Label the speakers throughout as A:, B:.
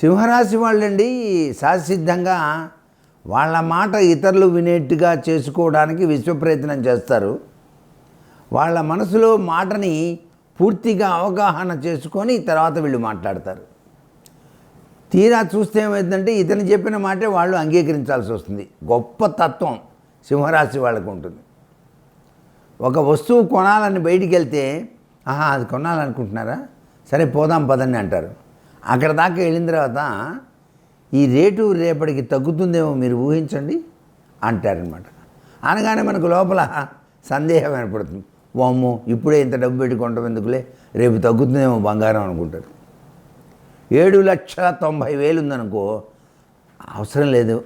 A: సింహరాశి వాళ్ళండి సహసిద్ధంగా వాళ్ళ మాట ఇతరులు వినేట్టుగా చేసుకోవడానికి విశ్వ ప్రయత్నం చేస్తారు. వాళ్ళ మనసులో మాటని పూర్తిగా అవగాహన చేసుకొని తర్వాత వీళ్ళు మాట్లాడతారు. తీరా చూస్తే ఏమైందంటే ఇతను చెప్పిన మాటే వాళ్ళు అంగీకరించాల్సి వస్తుంది. గొప్ప తత్వం సింహరాశి వాళ్ళకు ఉంటుంది. ఒక వస్తువు కొనాలని బయటికి వెళ్తే ఆహా అది కొనాలనుకుంటున్నారా? సరే పోదాం పదండి అంటారు. అక్కడ దాకా వెళ్ళిన తర్వాత ఈ రేటు రేపటికి తగ్గుతుందేమో మీరు ఊహించండి అంటారనమాట అనగానే మనకు లోపల సందేహం ఏర్పడుతుంది. వామ్మో ఇప్పుడే ఇంత డబ్బు పెట్టి ఎందుకులే? రేపు తగ్గుతుందేమో బంగారం అనుకుంటారు. ఏడు లక్షల తొంభై వేలు ఉందనుకో అవసరం లేదు.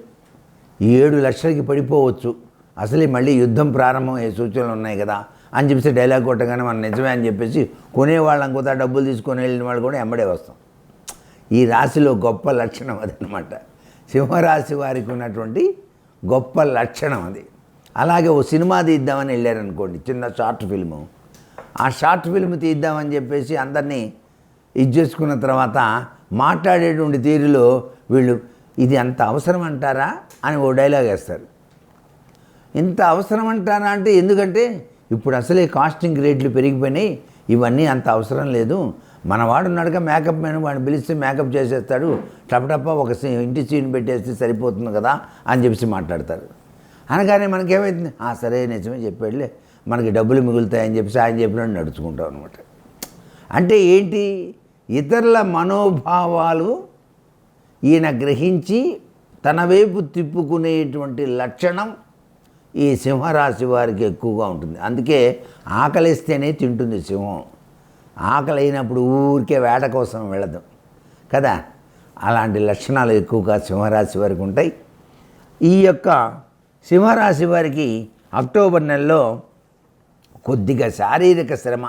A: ఈ ఏడు లక్షలకి పడిపోవచ్చు. అసలే మళ్ళీ యుద్ధం ప్రారంభం అయ్యే సూచనలు ఉన్నాయి కదా అని చెప్పేసి డైలాగ్ కొట్టగానే మనం నిజమే అని చెప్పేసి కొనేవాళ్ళం కూడా డబ్బులు తీసుకొని వెళ్ళిన వాళ్ళు కూడా ఎంబడే వస్తాం. ఈ రాశిలో గొప్ప లక్షణం అదనమాట. సింహరాశి వారికి ఉన్నటువంటి గొప్ప లక్షణం అది. అలాగే ఓ సినిమా తీద్దామని వెళ్ళారనుకోండి చిన్న షార్ట్ ఫిల్ము. ఆ షార్ట్ ఫిల్మ్ తీద్దామని చెప్పేసి అందరినీ ఇది చేసుకున్న తర్వాత మాట్లాడేటువంటి తీరులో వీళ్ళు ఇది అంత అవసరం అంటారా? అని ఓ డైలాగ్ వేస్తారు. ఇంత అవసరం అంటారా? అంటే ఎందుకంటే ఇప్పుడు అసలే కాస్టింగ్ రేట్లు పెరిగిపోయినాయి. ఇవన్నీ అంత అవసరం లేదు. మన వాడు నడక మేకప్ మ్యాన్ వాడిని పిలిస్తే మేకప్ చేసేస్తాడు. టపటప్ప ఒక ఇంటి సీన్ పెట్టేస్తే సరిపోతుంది కదా అని చెప్పేసి మాట్లాడతారు. అనగానే మనకేమైతుంది? ఆ సరే నిజమే చెప్పాడులే. మనకి డబ్బులు మిగులుతాయని చెప్పేసి ఆయన చెప్పినట్టు నడుచుకుంటాం అనమాట అంటే ఏంటి? ఇతరుల మనోభావాలు ఈయన గ్రహించి తన వైపు తిప్పుకునేటువంటి లక్షణం ఈ సింహరాశి వారికి ఎక్కువగా ఉంటుంది. అందుకే ఆకలిస్తేనే తింటుంది సింహం. ఆకలి అయినప్పుడు ఊరికే వేట కోసం వెళ్ళదు. కదా? అలాంటి లక్షణాలు ఎక్కువగా సింహరాశి వారికి ఉంటాయి. ఈ యొక్క సింహరాశి వారికి అక్టోబర్ నెలలో కొద్దిగా శారీరక శ్రమ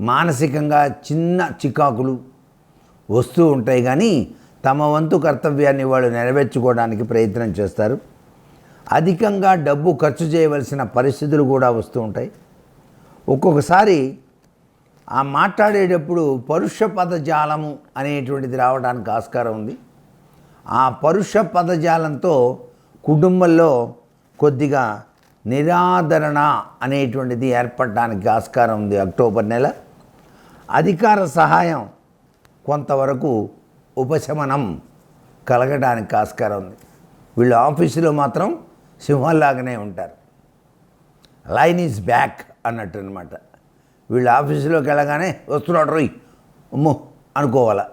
A: మానసికంగా చిన్న చికాకులు వస్తూ ఉంటాయి. కానీ తమ వంతు కర్తవ్యాన్ని వాళ్ళు నెరవేర్చుకోవడానికి ప్రయత్నం చేస్తారు. అధికంగా డబ్బు ఖర్చు చేయవలసిన పరిస్థితులు కూడా వస్తూ ఉంటాయి. ఒక్కొక్కసారి ఆ మాట్లాడేటప్పుడు పరుష పదజాలము అనేటువంటిది రావడానికి ఆస్కారం ఉంది. ఆ పరుష పదజాలంతో కుటుంబంలో కొద్దిగా నిరాదరణ అనేటువంటిది ఏర్పడడానికి ఆస్కారం ఉంది అక్టోబర్ నెల. అధికార సహాయం కొంతవరకు ఉపశమనం కలగడానికి ఆస్కారం ఉంది. వీళ్ళు ఆఫీసులో మాత్రం సింహంలాగానే ఉంటారు. లైన్ ఈజ్ బ్యాక్ అన్నట్టు అనమాట వీళ్ళు ఆఫీసులోకి వెళ్ళగానే వస్తున్నాడు రోయ్ ఉమ్ము అనుకోవాల.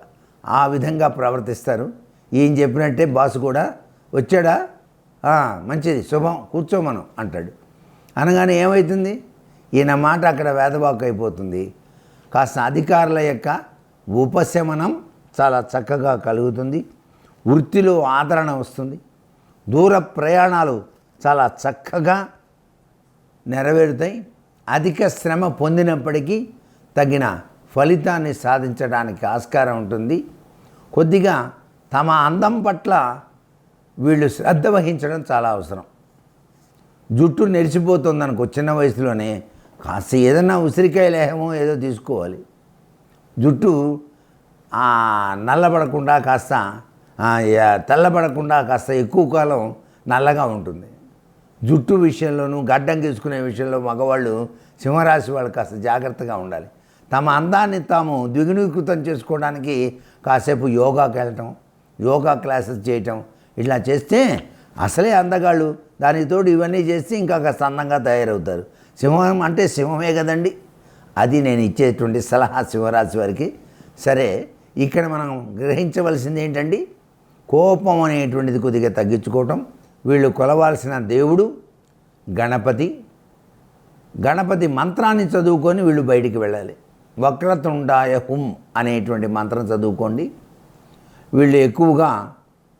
A: ఆ విధంగా ప్రవర్తిస్తారు. ఏం చెప్పినట్టే బాస్ కూడా వచ్చాడా? మంచిది శుభం కూర్చోమను అంటాడు. అనగానే ఏమవుతుంది ఈయన మాట అక్కడ వేదవాక్ అయిపోతుంది. కాస్త అధికారుల యొక్క ఉపశమనం చాలా చక్కగా కలుగుతుంది. వృత్తిలో ఆదరణ వస్తుంది. దూర ప్రయాణాలు చాలా చక్కగా నెరవేరుతాయి. అధిక శ్రమ పొందినప్పటికీ తగిన ఫలితాన్ని సాధించడానికి ఆస్కారం ఉంటుంది. కొద్దిగా తమ అందం పట్ల వీళ్ళు శ్రద్ధ వహించడం చాలా అవసరం. జుట్టు నెరిసిపోతుంది అనుకో చిన్న వయసులోనే కాస్త ఏదైనా ఉసిరికాయ లేహమో ఏదో తీసుకోవాలి. జుట్టు నల్లబడకుండా కాస్త తెల్లబడకుండా కాస్త ఎక్కువ కాలం నల్లగా ఉంటుంది. జుట్టు విషయంలోనూ గడ్డం గీసుకునే విషయంలో మగవాళ్ళు సింహరాశి వాళ్ళు కాస్త జాగ్రత్తగా ఉండాలి. తమ అందాన్ని తాము ద్విగుణీకృతం చేసుకోవడానికి కాసేపు యోగాకి వెళ్ళటం యోగా క్లాసెస్ చేయటం ఇట్లా చేస్తే అసలే అందగాళ్ళు దానితోడు ఇవన్నీ చేస్తే ఇంకా కాస్త అందంగా తయారవుతారు. సింహం అంటే సింహమే కదండి. అది నేను ఇచ్చేటువంటి సలహా సింహరాశి వారికి. సరే ఇక్కడ మనం గ్రహించవలసింది ఏంటండి? కోపం అనేటువంటిది కొద్దిగా తగ్గించుకోవటం వీళ్ళు కొలవాల్సిన దేవుడు గణపతి. గణపతి మంత్రాన్ని చదువుకొని వీళ్ళు బయటికి వెళ్ళాలి. వక్రతుండాయ హుం అనేటువంటి మంత్రం చదువుకోండి. వీళ్ళు ఎక్కువగా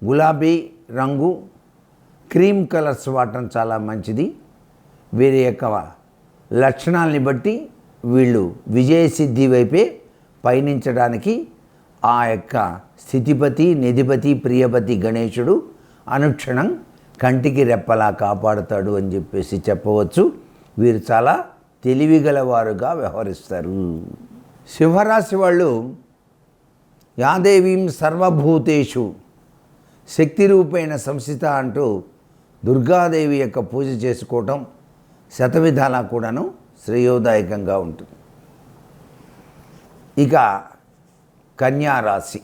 A: గులాబీ రంగు క్రీమ్ కలర్స్ వాడటం చాలా మంచిది. వీరి యొక్క లక్షణాలని బట్టి వీళ్ళు విజయసిద్ధి వైపే పయనించడానికి ఆ యొక్క స్థితిపతి నిధిపతి ప్రియపతి గణేశుడు అనుక్షణం కంటికి రెప్పలా కాపాడుతాడు అని చెప్పేసి చెప్పవచ్చు. వీరు చాలా తెలివిగలవారుగా వ్యవహరిస్తారు. సింహరాశి వాళ్ళు యాదేవీం సర్వభూతేషు శక్తి రూపేణ సంస్థిత అంటూ దుర్గాదేవి యొక్క పూజ చేసుకోవటం శతవిధాలా కూడాను శ్రేయోదాయకంగా ఉంటుంది. ఇక కన్యారాశి